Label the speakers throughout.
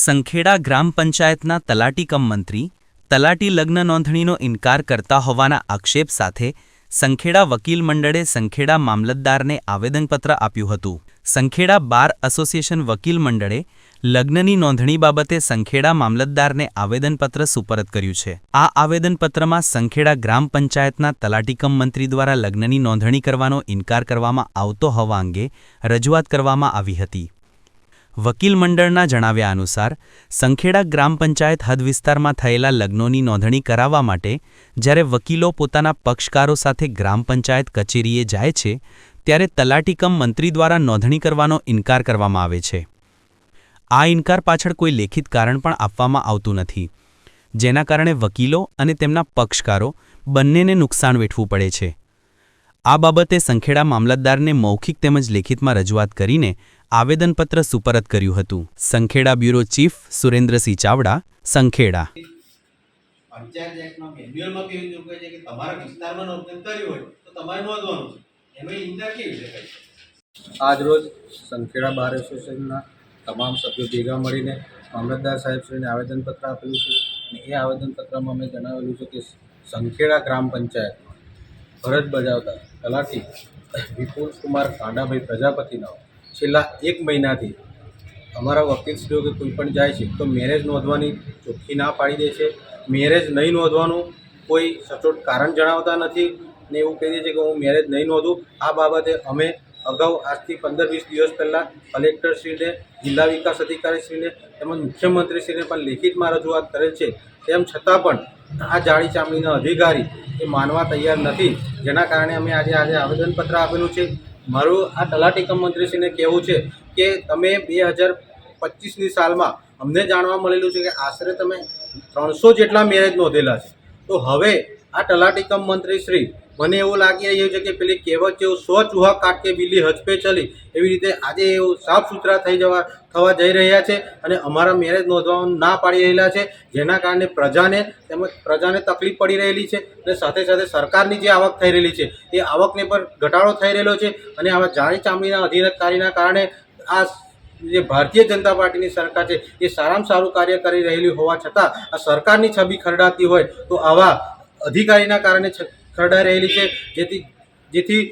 Speaker 1: સંખેડા ગ્રામ પંચાયતના તલાટી કમ મંત્રી, તલાટી લગ્ન નોંધણીનો ઇનકાર કરતા હોવાના આક્ષેપ સાથે સંખેડા વકીલ મંડળે સંખેડા મામલતદારને આવેદનપત્ર આપ્યું હતું. સંખેડા બાર એસોસિએશન વકીલ મંડળે લગ્નની નોંધણી બાબતે સંખેડા મામલતદારને આવેદનપત્ર સુપરત કર્યું છે. આ આવેદનપત્રમાં સંખેડા ગ્રામ પંચાયતના તલાટીકમ મંત્રી દ્વારા લગ્નની નોંધણી કરવાનો ઇનકાર કરવામાં આવતો હોવા અંગે રજૂઆત કરવામાં આવી હતી. વકીલ મંડળના જણાવ્યા અનુસાર, સંખેડા ગ્રામ પંચાયત હદ વિસ્તારમાં થયેલા લગ્નોની નોંધણી કરાવવા માટે જ્યારે વકીલો પોતાના પક્ષકારો સાથે ગ્રામ પંચાયત કચેરીએ જાય છે, ત્યારે તલાટીકમ મંત્રી દ્વારા નોંધણી કરવાનો ઇનકાર કરવામાં આવે છે. આ ઇનકાર પાછળ કોઈ લેખિત કારણ પણ આપવામાં આવતું નથી. જેના કારણે વકીલો અને તેમના પક્ષકારો બંનેને નુકસાન વેઠવું પડે છે. આ બાબતે સંખેડા મામલતદારને મૌખિક તેમજ લેખિતમાં રજૂઆત કરીને આવેદનપત્ર સુપરત કર્યું હતું. Sankheda bureau chief Surendrasinh Chavda Sankheda.
Speaker 2: Panchayat એક્ટમાં મેન્યુઅલમાં બી જોગવાઈ છે કે તમારા વિસ્તારમાં નોંધણી કરી હોય તો તમારે નોંધવાનું છે. એનો ઇન્કાર કેવી રીતે કરી
Speaker 3: આજરોજ સંખેડા બાર એસોસિએશનના તમામ સભ્યો ભેગા મળીને મામલતદાર સાહેબશ્રીને આવેદનપત્ર આપેલું છે અને એ આવેદનપત્રમાં અમે જણાવેલું છે કે સંખેડા ગ્રામ પંચાયતમાં ફરજ બજાવતા તલાટી વિપુલ કુમાર કાંડાભાઈ પ્રજાપતિના છેલ્લા એક મહિનાથી અમારા વકીલશ્રીઓ કે કોઈ પણ જાય છે, તો મેરેજ નોંધવાની ચોખ્ખી ના પાડી દે છે. મેરેજ નહીં નોંધવાનું કોઈ સચોટ કારણ જણાવતા નથી ને એવું કહી દે છે કે હું મેરેજ નહીં નોંધું. આ બાબતે અમે અગાઉ આજથી પંદર વીસ દિવસ પહેલાં કલેક્ટરશ્રીને જિલ્લા વિકાસ અધિકારીશ્રીને તેમજ મુખ્યમંત્રીશ્રીને પણ લેખિતમાં રજૂઆત કરેલ છે. તેમ છતાં પણ આ જાળી ચામડીના અધિકારી એ માનવા તૈયાર નથી. જેના કારણે અમે આજે આજે આવેદનપત્ર આપેલું છે. મારું આ તલાટી કમ મંત્રીશ્રીને કહેવું છે કે તમે બે હજાર પચીસની સાલમાં અમને જાણવા મળેલું છે કે આશરે તમે ત્રણસો જેટલા મેરેજ નોંધેલા છે. તો હવે આ તલાટી કમ મંત્રી શ્રી મને એવું લાગી રહ્યું છે કે પેલી કહેવત જેવું સો ચૂહા કાટ કે બિલ્લી હજપે ચલી એવી રીતે આજે એવું સાફ સુથરા થઈ જવા, થવા જઈ રહ્યા છે અને અમારા મેરેજ નોંધવાનું ના પાડી રહેલા છે, જેના કારણે પ્રજાને તેમજ પ્રજાને તકલીફ પડી રહેલી છે અને સાથે સાથે સરકારની જે આવક થઈ રહેલી છે, એ આવકને પણ ઘટાડો થઈ રહેલો છે અને આવા જાણી ચામડીના અધિકારીના કારણે આ જે ભારતીય જનતા પાર્ટીની સરકાર છે, એ સારામાં સારું કાર્ય કરી રહેલી હોવા છતાં આ સરકારની છબી ખરડાતી હોય તો આવા અધિકારીના કારણે છ- ખરડાઈ રહેલી છે. જેથી જેથી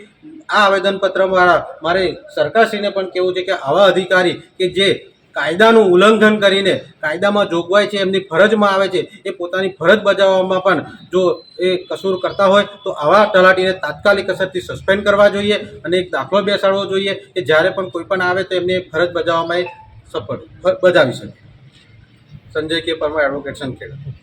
Speaker 3: આ આવેદનપત્ર દ્વારા મારે સરકારશ્રીને પણ કહેવું છે કે આવા અધિકારી કે જે કાયદાનું ઉલ્લંઘન કરીને કાયદામાં જોગવાઈ છે, એમની ફરજમાં આવે છે, એ પોતાની ફરજ બજાવવામાં પણ જો એ કસૂર કરતા હોય, તો આવા તલાટીને તાત્કાલિક અસરથી સસ્પેન્ડ કરવા જોઈએ અને એક દાખલો બેસાડવો જોઈએ કે જ્યારે પણ કોઈ પણ આવે તો એમને ફરજ બજાવવામાં એ સફળ બજાવી શકે. સંજય કે પરમાર એડવોકેટ સંખેડા